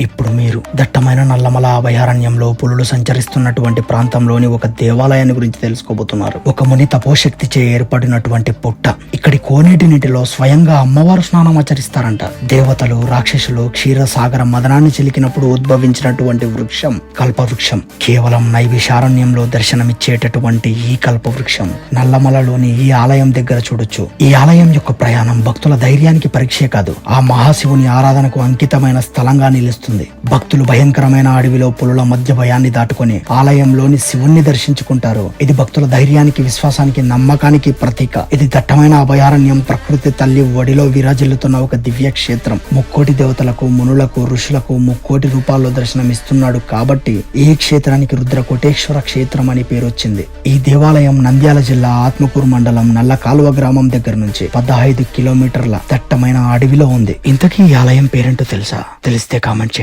ఇప్పుడు మీరు దట్టమైన నల్లమల అభయారణ్యంలో పులులు సంచరిస్తున్నటువంటి ప్రాంతంలోని ఒక దేవాలయాన్ని గురించి తెలుసుకోబోతున్నారు. ఒక ముని తపోశక్తి చే ఏర్పడినటువంటి పుట్ట. ఇక్కడి కోనేటి నీటిలో స్వయంగా అమ్మవారు స్నానం ఆచరిస్తారంట. దేవతలు రాక్షసులు క్షీరసాగర మదనాన్ని చిలికినప్పుడు ఉద్భవించినటువంటి వృక్షం కల్పవృక్షం. కేవలం నైవిషారణ్యంలో దర్శనమిచ్చేటటువంటి ఈ కల్పవృక్షం నల్లమలలోని ఈ ఆలయం దగ్గర చూడొచ్చు. ఈ ఆలయం యొక్క ప్రయాణం భక్తుల ధైర్యానికి పరీక్షే కాదు. ఆ మహాశివుని ఆరాధనకు అంకితమైన స్థలంగా నిలుస్తుంది. భక్తులు భయంకరమైన అడవిలో పులుల మధ్య భయాన్ని దాటుకుని ఆలయంలోని శివుణ్ణి దర్శించుకుంటారు. ఇది భక్తుల ధైర్యానికి విశ్వాసానికి నమ్మకానికి ప్రతీక. ఇది దట్టమైన అభయారణ్యం. ప్రకృతి తల్లి ఒడిలో విరాజిల్లుతున్న ఒక దివ్య క్షేత్రం ముక్కోటి దేవతలకు మునులకు ఋషులకు ముక్కోటి రూపాల్లో దర్శనమిస్తున్నాడు కాబట్టి ఈ క్షేత్రానికి రుద్ర కోటేశ్వర క్షేత్రం అని పేరు వచ్చింది ఈ దేవాలయం నంద్యాల జిల్లా ఆత్మకూరు మండలం నల్ల కాలువ గ్రామం దగ్గర నుంచి పదహైదు కిలోమీటర్ల దట్టమైన అడవిలో ఉంది. ఇంతకీ ఈ ఆలయం పేరేంటో తెలుసా? తెలిస్తే కామెంట్